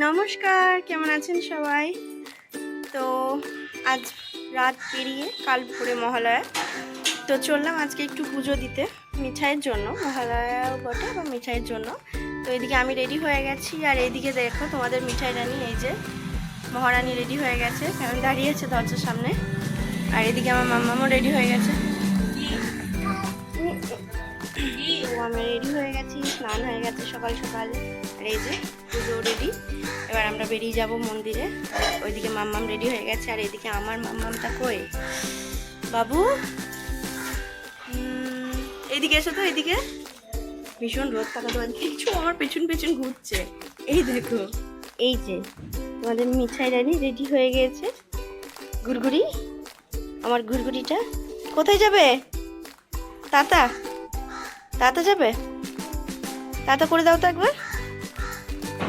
নমস্কার, কেমন আছেন সবাই? তো আজ রাত পেরিয়ে কাল ভোরে মহালয়া। তো চললাম আজকে একটু পুজো দিতে, মিঠাইয়ের জন্য। মহালয়াও বটে এবং মিঠাইয়ের জন্য। তো এদিকে আমি রেডি হয়ে গেছি। আর এইদিকে দেখো তোমাদের মিঠাই রানী, এই যে মহারানী রেডি হয়ে গেছে। কারণ দাঁড়িয়েছে দরজার সামনে। আর এদিকে আমার মাম্মামও রেডি হয়ে গেছে। তো আমি রেডি হয়ে গেছি, স্নান হয়ে গেছে সকাল সকাল। আর এই যে পুজো রেডি এবার আমরা বেরিয়ে যাব মন্দিরে। ওইদিকে মাম্মাম রেডি হয়ে গেছে আর এদিকে আমার মাম্মামটা কই? বাবু? উম, এইদিকে এসো তো এইদিকে ভীষণ রোদ থাকা তো কিছু আমার পেছন পেছন ঘুরছে। এই দেখো। এই যে তোমাদের মিঠাই রানি রেডি হয়ে গিয়েছে গুড়গুড়ি আমার গুড়গুড়িটা কোথায় যাবে? তাতা? তাতা যাবে? তাতা করে দাও তো একবার।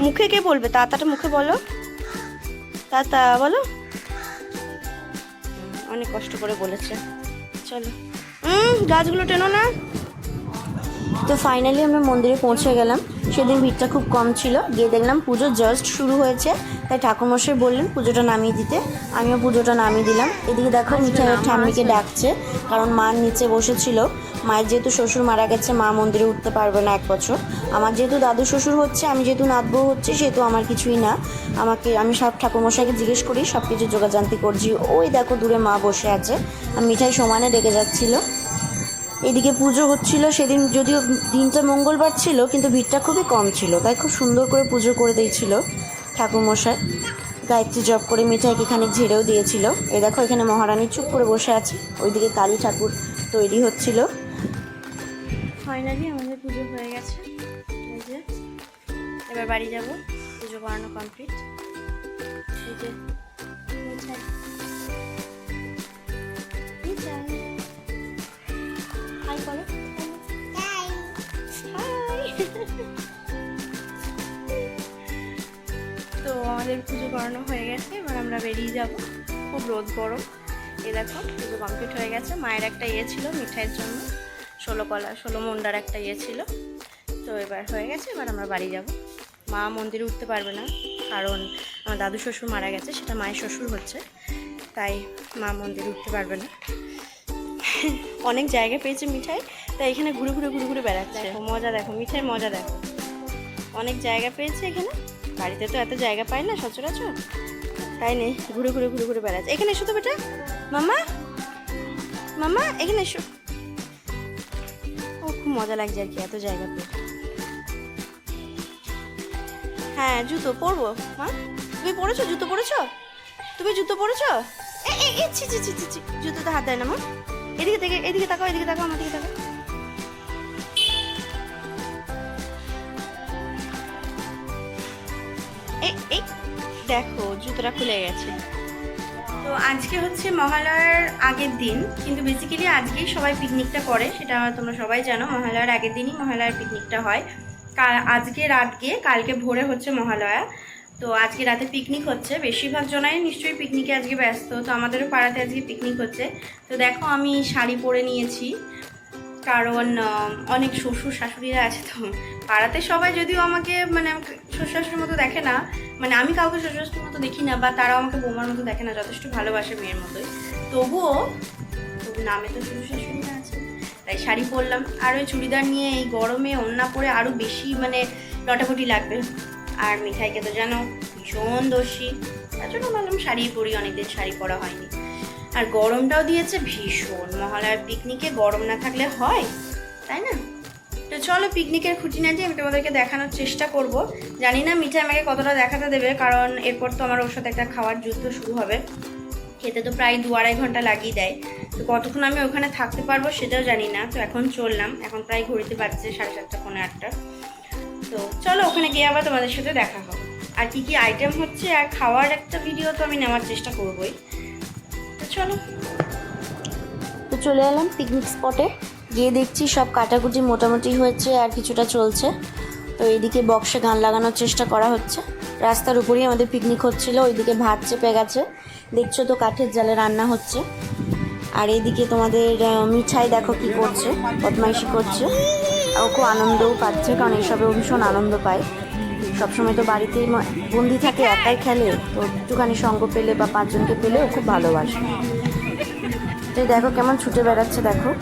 মুখে কে বলবে? তাতাটা মুখে বলো। তাতা, বলো। অনেক কষ্ট করে বলেছে। চলো। গাছগুলো টেনো না? তো ফাইনালি আমরা মন্দিরে পৌঁছে গেলাম। সেদিন ভিড়টা খুব কম ছিল। গিয়ে দেখলাম পুজো জাস্ট শুরু হয়েছে। তাই ঠাকুরমশাই বললেন পুজোটা নামিয়ে দিতে। আমিও পুজোটা নামিয়ে দিলাম। এদিকে দেখো মিঠাইয়ের ঠাম্মিকে ডাকছে। কারণ মা নিচে বসেছিল। মায়ের যেহেতু শ্বশুর মারা গেছে মা মন্দিরে উঠতে পারবে না এক বছর। আমার যেহেতু দাদু শ্বশুর হচ্ছে আমি যেহেতু নাতবো হচ্ছে সেহেতু আমার কিছুই না। আমাকে আমি সব ঠাকুরমশাইকে জিজ্ঞেস করি সব কিছু যোগাযান্তি করছি। ওই দেখো দূরে মা বসে আছে। আর মিঠাই সমানে ডেকে যাচ্ছিল। এদিকে পুজো হচ্ছিল, সেদিন যদিও দিনটা মঙ্গলবার ছিল, কিন্তু ভিড়টা খুবই কম ছিল, তাই খুব সুন্দর করে পুজো করে দিয়েছিল ঠাকুরমশাই। গায়ত্রী জপ করে মিঠাইকে এখানে ঝেড়েও দিয়েছিল। এ দেখো, এখানে মহারানী চুপ করে বসে আছে, ওইদিকে কালী ঠাকুর তৈরি হচ্ছিল। ফাইনালি আমাদের পুজো হয়ে গেছে। এই যে, এবার বাড়ি যাব, পুজো করানো কমপ্লিট। এই যে করো তো আমাদের পুজো করানো হয়ে গেছে এবার আমরা বেরিয়ে যাব। খুব রোদ গরম। এ দেখো পুজো কমপ্লিট হয়ে গেছে। মায়ের একটা ইয়ে ছিল মিঠাইয়ের জন্য। ষোলো কলা ষোলো মন্ডার একটা ইয়ে ছিল। তো এবার হয়ে গেছে এবার আমরা বাড়ি যাব। মা মন্দিরে উঠতে পারবে না কারণ আমার দাদু শ্বশুর মারা গেছে সেটা মায়ের শ্বশুর হচ্ছে। তাই মা মন্দিরে উঠতে পারবে না। অনেক জায়গা পেয়েছে মিঠাই তাই এখানে ঘুরে ঘুরে ঘুরে ঘুরে বেড়াচ্ছে। মজা দেখো মিঠাই মজা দেখো। অনেক জায়গা পেয়েছে এখানে। বাড়িতে তো এত জায়গা পায় না সচরাচর। তাই নেই ঘুরে ঘুরে ঘুরে ঘুরে বেড়াচ্ছে। এখানে এসো তো বেটা। মামা মামা এখানে এসো। ও খুব মজা লাগছে আর কি এত জায়গা পেয়ে। হ্যাঁ জুতো পরবো মা। তুমি পরেছো? জুতো পরেছো? তুমি জুতো পরেছো? এ এ এ ছি ছি ছি ছি ছি জুতোতে হাত দেয় না মা। এদিকে থেকে, এদিকে তাকাও এদিকে তাকাও, আমার দিকে তাকাও। দেখো, জুতোটা খুলে গেছে। তো আজকে হচ্ছে মহালয়ার আগের দিন, কিন্তু বেসিক্যালি আজকেই সবাই পিকনিকটা করে, সেটা তোমরা সবাই জানো, মহালয়ার আগের দিনই মহালয়ার পিকনিকটা হয়। আজকে রাত গিয়ে কালকে ভোরে হচ্ছে মহালয়া। তো আজকে রাতে পিকনিক হচ্ছে। বেশিরভাগ জনাই নিশ্চয়ই পিকনিকে আজকে ব্যস্ত, তো আমাদেরও পাড়াতে আজকে পিকনিক হচ্ছে। তো দেখো আমি শাড়ি পরে নিয়েছি, কারণ অনেক শ্বশুর শাশুড়িরা আছে তো। পাড়াতে সবাই যদিও আমাকে মানে শ্বশুর শাশুড়ির মতো দেখে না মানে আমি কাউকে শ্বশুর শাশুড়ির মতো দেখি না, বা তারাও আমাকে বৌমার মতো দেখে না, যথেষ্ট ভালোবাসে মেয়ের মতোই। তবুও, তবু নামে তো শ্বশুর শাশুড়িরা আছে। তাই শাড়ি পরলাম। আর ওই চুড়িদার নিয়ে এই গরমে ওন্না পরে আরও বেশি মানে লটাপটি লাগবে। আর মিঠাইকে তো জানো, ভীষণ দোষী। তার জন্য ভাবলাম শাড়ি পরি, অনেকদিন শাড়ি পরা হয়নি। আর গরমটাও দিয়েছে ভীষণ। মহালয়ার পিকনিকে গরম না থাকলে হয়, তাই না? তো চলো পিকনিকের খুঁটি খুঁটিনাটি আমি তোমাদেরকে দেখানোর চেষ্টা করব। জানি না মিঠে আমাকে কতটা দেখাতে দেবে, কারণ এরপর তো আমার ওর সাথে একটা খাওয়ার যুদ্ধ শুরু হবে। খেতে তো প্রায় দু আড়াই ঘণ্টা লাগিয়ে দেয়। তো কতক্ষণ আমি ওখানে থাকতে পারব সেটাও জানি না। তো এখন চললাম। এখন প্রায় ঘড়িতে পাচ্ছে সাড়ে সাতটা পনেরো আটটা। তো চলো ওখানে গিয়ে আবার তোমাদের সাথে দেখা হবে। আর কি কি আইটেম হচ্ছে আর খাওয়ার একটা ভিডিও তো আমি নেওয়ার চেষ্টা করবোই। তো চলো। তো চলে এলাম পিকনিক স্পটে গিয়ে দেখছি সব কাটাকুটি মোটামুটি হয়েছে আর কিছুটা চলছে। তো এইদিকে বক্সে গান লাগানোর চেষ্টা করা হচ্ছে। রাস্তার উপরেই আমাদের পিকনিক হচ্ছিল, ওইদিকে ভাত চেপে গেছে। দেখছ তো কাঠের জালে রান্না হচ্ছে। আর এইদিকে তোমাদের মিঠাই দেখো কি করছে, বদমাইশি করছে। ও খুব আনন্দও পাচ্ছে, কারণ এইসবে ভীষণ আনন্দ পায়। সবসময় তো বাড়িতেই ম- বন্দি থাকে একাই খেলে। তো একটুখানি সঙ্গ পেলে বা পাঁচজনকে পেলে ও খুব ভালোবাসে। তো দেখো কেমন ছুটে বেড়াচ্ছে, দেখো।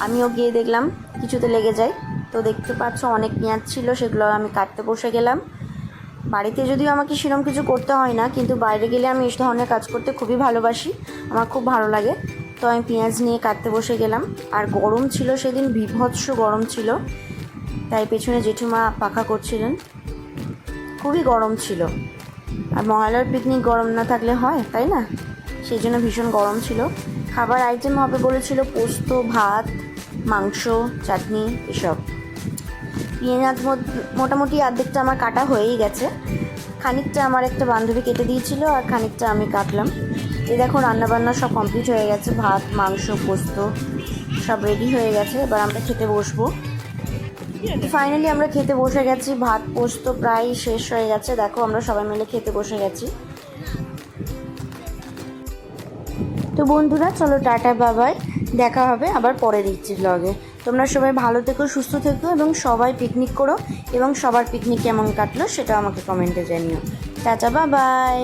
আমিও গিয়ে দেখলাম, কিছুতে লেগে যায়। তো দেখতে পাচ্ছ অনেক পেঁয়াজ ছিল, সেগুলো আমি কাটতে বসে গেলাম। বাড়িতে যদিও আমাকে সেরকম কিছু করতে হয় না, কিন্তু বাইরে গেলে আমি এই ধরনের কাজ করতে খুবই ভালোবাসি। আমার খুব ভালো লাগে। তো আমি পেঁয়াজ নিয়ে কাটতে বসে গেলাম। আর গরম ছিল সেদিন, বিভৎস গরম ছিল। তাই পেছনে জেঠুমা পাখা করছিলেন। খুবই গরম ছিল। আর মহালয়ার পিকনিক গরম না থাকলে হয়, তাই না? সেই জন্য ভীষণ গরম ছিল। খাবার আইটেম হবে বলেছিল পোস্ত, ভাত, মাংস, চাটনি, এসব। পেঁয়াজ মোটামুটি অর্ধেকটা আমার কাটা হয়েই গেছে। খানিকটা আমার একটা বান্ধবী কেটে দিয়েছিল আর খানিকটা আমি কাটলাম। এই দেখো, রান্নাবান্না সব কমপ্লিট হয়ে গেছে। ভাত, মাংস, পোস্ত সব রেডি হয়ে গেছে। এবার আমরা খেতে বসবো। ফাইনালি আমরা খেতে বসে গেছি। ভাত, পোস্ত প্রায় শেষ হয়ে গেছে। দেখো, আমরা সবাই মিলে খেতে বসে গেছি। তো বন্ধুরা, চলো টাটা বাবাই দেখা হবে আবার পরে দিচ্ছি ব্লগে তোমরা সবাই ভালো থেকো, সুস্থ থেকো এবং সবাই পিকনিক করো এবং সবার পিকনিক কেমন কাটলো সেটা আমাকে কমেন্টে জানিও। টাটা বাবাই